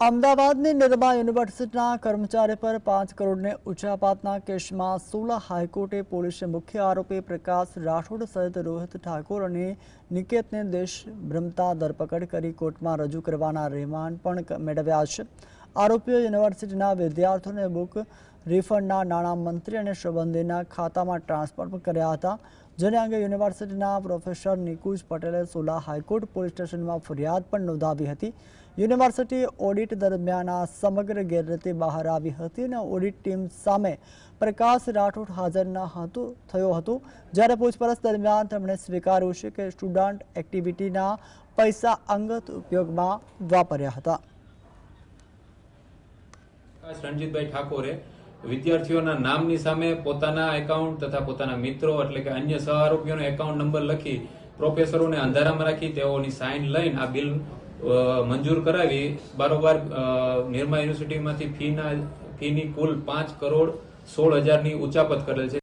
અમદાવાદની નિરમા યુનિવર્સિટીના કર્મચારી પર પાંચ કરોડને ઉચાપાતના કેસમાં સોલા હાઈકોર્ટે પોલીસે મુખ્ય આરોપી પ્રકાશ રાઠોડ સહિત રોહિત ઠાકોર અને નિકેતને દેશ ભ્રમતા ધરપકડ કરી કોર્ટમાં રજૂ કરવાના રિમાન્ડ પણ મેળવ્યા છે. આરોપીઓ યુનિવર્સિટીના વિદ્યાર્થીઓને બુક રિફંડના નાણાં મંત્રી અને સંબંધીના ખાતામાં ટ્રાન્સફર કર્યા હતા, જેને અંગે યુનિવર્સિટીના પ્રોફેસર નિકુજ પટેલે સોલા હાઈકોર્ટ પોલીસ સ્ટેશનમાં ફરિયાદ પણ નોંધાવી હતી. યુનિવર્સિટી ઓડિટ દરમિયાન આ સમગ્ર ગેરરીતિ બહાર આવી હતી અને ઓડિટ ટીમ સામે પ્રકાશ રાઠોડ હાજર ન હતું, થયો હતું. જ્યારે પૂછપરછ દરમિયાન તેમણે સ્વીકાર્યું છે કે સ્ટુડન્ટ એક્ટિવિટીના પૈસા અંગત ઉપયોગમાં વાપર્યા હતા. રણજીતભાઈ ઠાકોરે વિદ્યાર્થીઓના નામની સામે પોતાના એકાઉન્ટ તથા પોતાના મિત્રો એટલે કે અન્ય સહ આરોપીઓનો એકાઉન્ટ નંબર લખી પ્રોફેસરોને અંધારામાં રાખી તેઓની સાઇન લઈને આ બિલ મંજૂર કરાવી. બારોબાર નિરમા યુનિવર્સિટીમાંથી ફીના ફીની કુલ પાંચ કરોડ સોળ હજારની ઉચાપત કરેલ છે.